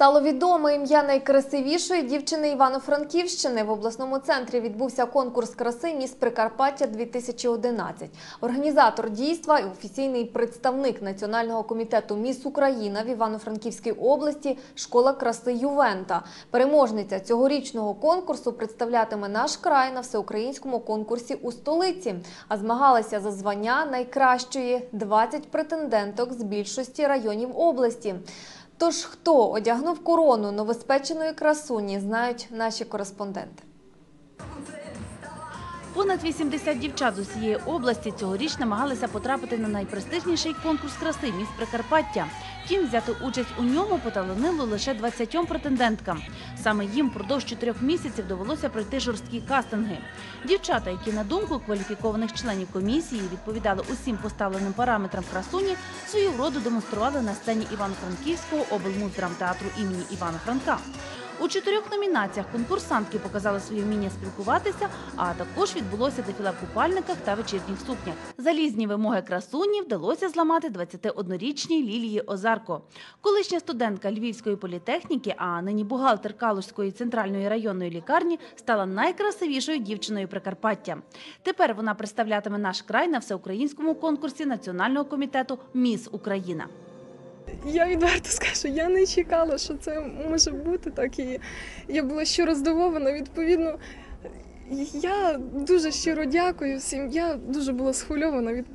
Стало відоме ім'я найкрасивішої дівчини Івано-Франківщини. В обласному центрі відбувся конкурс краси «Міс Прикарпаття 2011. Організатор дійства і офіційний представник Національного комітету «Міс Україна» в Івано-Франківській області школа краси Ювента. Переможниця цьогорічного конкурсу представлятиме наш край на всеукраїнському конкурсі у столиці. А змагалася за звання найкращої 20 претенденток з більшості районів області. Тож хто одягнув корону новоспеченої красуні, знають наші кореспонденти. Понад 80 дівчат з усієї області цьогоріч намагалися потрапити на найпрестижніший конкурс краси «Міс Прикарпаття». Втім, взяти участь у ньому поталанило лише 20 претенденткам. Саме їм впродовж чотирьох місяців довелося пройти жорсткі кастинги. Дівчата, які на думку кваліфікованих членів комісії відповідали усім поставленим параметрам красуні, свою вроду демонстрували на сцені Івано-Франківського облмуздрамтеатру імені Івана Франка. У чотирьох номінаціях конкурсантки показали своє вміння спілкуватися, а також відбулося дефіле в купальниках та вечірніх сукнях. Залізні вимоги красуні вдалося зламати 21-річній Лілії Озарко. Колишня студентка Львівської політехніки, а нині бухгалтер Калузької центральної районної лікарні, стала найкрасивішою дівчиною Прикарпаття. Тепер вона представлятиме наш край на всеукраїнському конкурсі Національного комітету Міс Україна. Я відверто скажу, я не чекала, що це може бути так. І я була щиро здивована. Відповідно, я дуже щиро дякую всім. Я дуже була схвильована. Від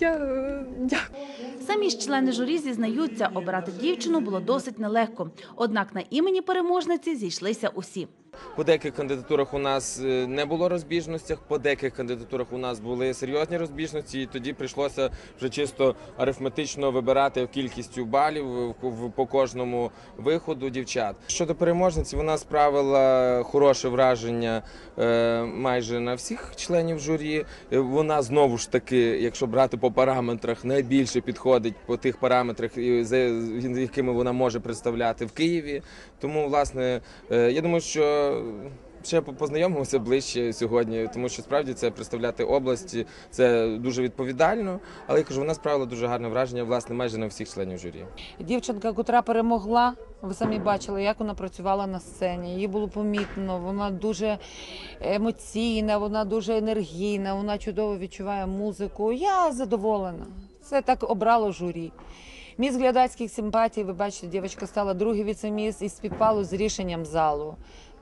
я, е, дякую. Самі ж члени журі зізнаються, обирати дівчину було досить нелегко. Однак на імені переможниці зійшлися усі. По деяких кандидатурах у нас е, не було розбіжностей, по деяких кандидатурах у нас були серйозні розбіжності, і тоді прийшлося вже чисто арифметично вибирати кількістю балів по кожному виходу дівчат. Щодо переможниці, вона справила хороше враження е, майже на всіх членів журі. Е, Вона знову ж таки, якщо брати по параметрах, найбільше підходить по тих параметрах, якими вона може представляти в Києві. Тому, власне, я думаю, що ще по- познайомимося ближче сьогодні, тому що справді це представляти область, це дуже відповідально. Але я кажу, вона справила дуже гарне враження, власне, майже на всіх членів журі. Дівчинка, котра перемогла, ви самі бачили, як вона працювала на сцені. Її було помітно. Вона дуже емоційна, вона дуже енергійна, вона чудово відчуває музику. Я задоволена. Це так обрало журі. Міс глядацьких симпатій, ви бачите, дівчинка стала другий віцеміс і співпало з рішенням залу.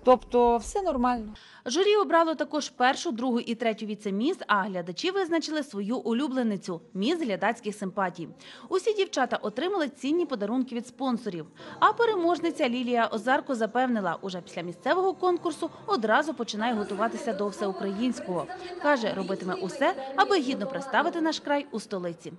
Тобто все нормально. Журі обрало також першу, другу і третю віцеміс, а глядачі визначили свою улюбленицю міс глядацьких симпатій. Усі дівчата отримали цінні подарунки від спонсорів. А переможниця Лілія Озарко запевнила, уже після місцевого конкурсу одразу починає готуватися до всеукраїнського. Каже, робитиме усе, аби гідно представити наш край у столиці.